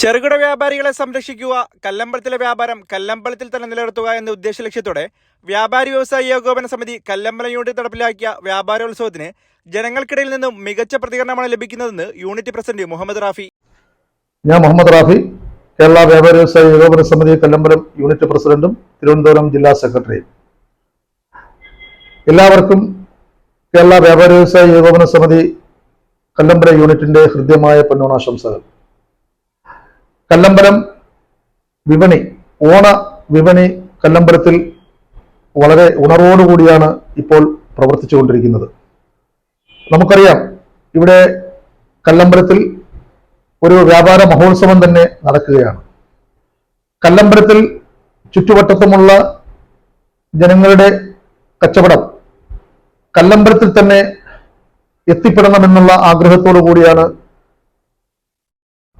ചെറുകിട വ്യാപാരികളെ സംരക്ഷിക്കുക കല്ലമ്പലത്തിലെ വ്യാപാരം കല്ലമ്പലത്തിൽ തന്നെ നിലനിർത്തുക എന്ന ഉദ്ദേശ ലക്ഷ്യത്തോടെ വ്യാപാരി വ്യവസായി ഏകോപന സമിതി കല്ലമ്പലം യൂണിറ്റ് നടപ്പിലാക്കിയ വ്യാപാരോത്സവത്തിന് ജനങ്ങൾക്കിടയിൽ നിന്നും മികച്ച പ്രതികരണമാണ് ലഭിക്കുന്നതെന്ന് യൂണിറ്റ് പ്രസിഡന്റ് മുഹമ്മദ് റാഫി. ഞാൻ മുഹമ്മദ് റാഫി കേരള വ്യാപാരി വ്യവസായ ഏകോപന സമിതി കല്ലമ്പലം യൂണിറ്റ് പ്രസിഡന്റും തിരുവനന്തപുരം ജില്ലാ സെക്രട്ടറിയും. എല്ലാവർക്കും കേരള വ്യാപാരി വ്യവസായ ഏകോപന സമിതി കല്ലമ്പലം യൂണിറ്റിന്റെ ഹൃദ്യമായ പൊന്നോണാശംസകൾ. കല്ലമ്പലം വിപണി ഓണ വിപണി കല്ലമ്പലത്തിൽ വളരെ ഉണർവോടുകൂടിയാണ് ഇപ്പോൾ പ്രവർത്തിച്ചുകൊണ്ടിരിക്കുന്നത്. നമുക്കറിയാം ഇവിടെ കല്ലമ്പലത്തിൽ ഒരു വ്യാപാര മഹോത്സവം തന്നെ നടക്കുകയാണ്. കല്ലമ്പലത്തിൽ ചുറ്റുവട്ടത്തുമുള്ള ജനങ്ങളുടെ കച്ചവടം കല്ലമ്പലത്തിൽ തന്നെ എത്തിപ്പെടണമെന്നുള്ള ആഗ്രഹത്തോടു കൂടിയാണ്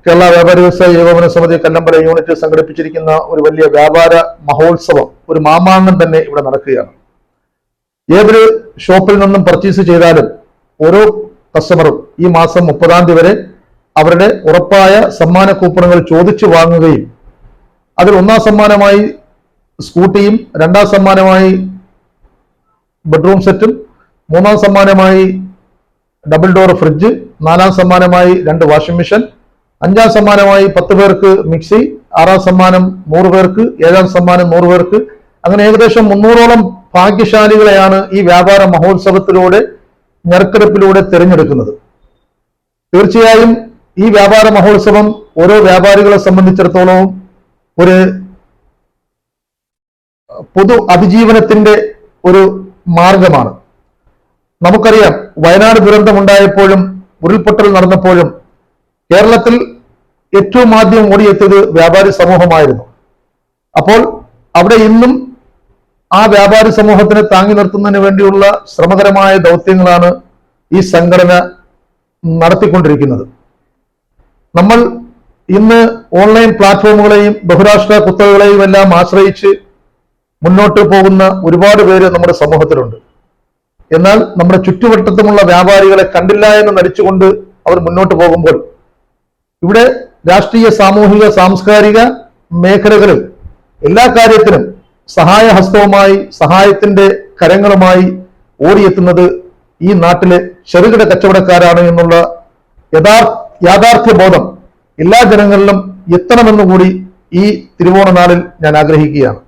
കേരള വ്യാപാര വ്യവസായ ഏകോപന സമിതി കല്ലമ്പല യൂണിറ്റ് സംഘടിപ്പിച്ചിരിക്കുന്ന ഒരു വലിയ വ്യാപാര മഹോത്സവം ഒരു മാമാങ്കം തന്നെ ഇവിടെ നടക്കുകയാണ്. ഏതൊരു ഷോപ്പിൽ നിന്നും പർച്ചേസ് ചെയ്താലും ഓരോ കസ്റ്റമറും ഈ മാസം മുപ്പതാം തീയതി വരെ അവരുടെ ഉറപ്പായ സമ്മാന കൂപ്പണുകൾ ചോദിച്ചു വാങ്ങുകയും അതിൽ ഒന്നാം സമ്മാനമായി സ്കൂട്ടിയും രണ്ടാം സമ്മാനമായി ബെഡ്റൂം സെറ്റും മൂന്നാം സമ്മാനമായി ഡബിൾ ഡോർ ഫ്രിഡ്ജ് നാലാം സമ്മാനമായി രണ്ട് വാഷിംഗ് മെഷീൻ അഞ്ചാം സമ്മാനമായി പത്ത് പേർക്ക് മിക്സി ആറാം സമ്മാനം നൂറ് പേർക്ക് ഏഴാം സമ്മാനം നൂറ് പേർക്ക്. അങ്ങനെ ഏകദേശം മുന്നൂറോളം ഭാഗ്യശാലികളെയാണ് ഈ വ്യാപാര മഹോത്സവത്തിലൂടെ ഞെറുക്കെടുപ്പിലൂടെ തിരഞ്ഞെടുക്കുന്നത്. തീർച്ചയായും ഈ വ്യാപാര മഹോത്സവം ഓരോ വ്യാപാരികളെ സംബന്ധിച്ചിടത്തോളം ഒരു പൊതു അതിജീവനത്തിന്റെ ഒരു മാർഗമാണ്. നമുക്കറിയാം വയനാട് ദുരന്തമുണ്ടായപ്പോഴും ഉരുൾപൊട്ടൽ നടന്നപ്പോഴും കേരളത്തിൽ ഏറ്റവും ആദ്യം ഓടിയെത്തിയത് വ്യാപാരി സമൂഹമായിരുന്നു. അപ്പോൾ അവിടെ ഇന്നും ആ വ്യാപാരി സമൂഹത്തിനെ താങ്ങി നിർത്തുന്നതിന് വേണ്ടിയുള്ള ശ്രമകരമായ ദൗത്യങ്ങളാണ് ഈ സംഘടന നടത്തിക്കൊണ്ടിരിക്കുന്നത്. നമ്മൾ ഇന്ന് ഓൺലൈൻ പ്ലാറ്റ്ഫോമുകളെയും ബഹുരാഷ്ട്ര കുത്തകകളെയും എല്ലാം ആശ്രയിച്ച് മുന്നോട്ട് പോകുന്ന ഒരുപാട് പേര് നമ്മുടെ സമൂഹത്തിലുണ്ട്. എന്നാൽ നമ്മുടെ ചുറ്റുവട്ടത്തുമുള്ള വ്യാപാരികളെ കണ്ടില്ല എന്ന് നടിച്ചുകൊണ്ട് അവർ മുന്നോട്ട് പോകുമ്പോൾ ഇവിടെ രാഷ്ട്രീയ സാമൂഹിക സാംസ്കാരിക മേഖലകളിൽ എല്ലാ കാര്യത്തിനും സഹായഹസ്തവുമായി സഹായത്തിന്റെ കരങ്ങളുമായി ഓടിയെത്തുന്നത് ഈ നാട്ടിലെ ചെറുകിട കച്ചവടക്കാരാണ് എന്നുള്ള യഥാർത്ഥ ബോധം എല്ലാ ജനങ്ങളിലും എത്തണമെന്നുകൂടി ഈ തിരുവോണ നാളിൽ ഞാൻ ആഗ്രഹിക്കുകയാണ്.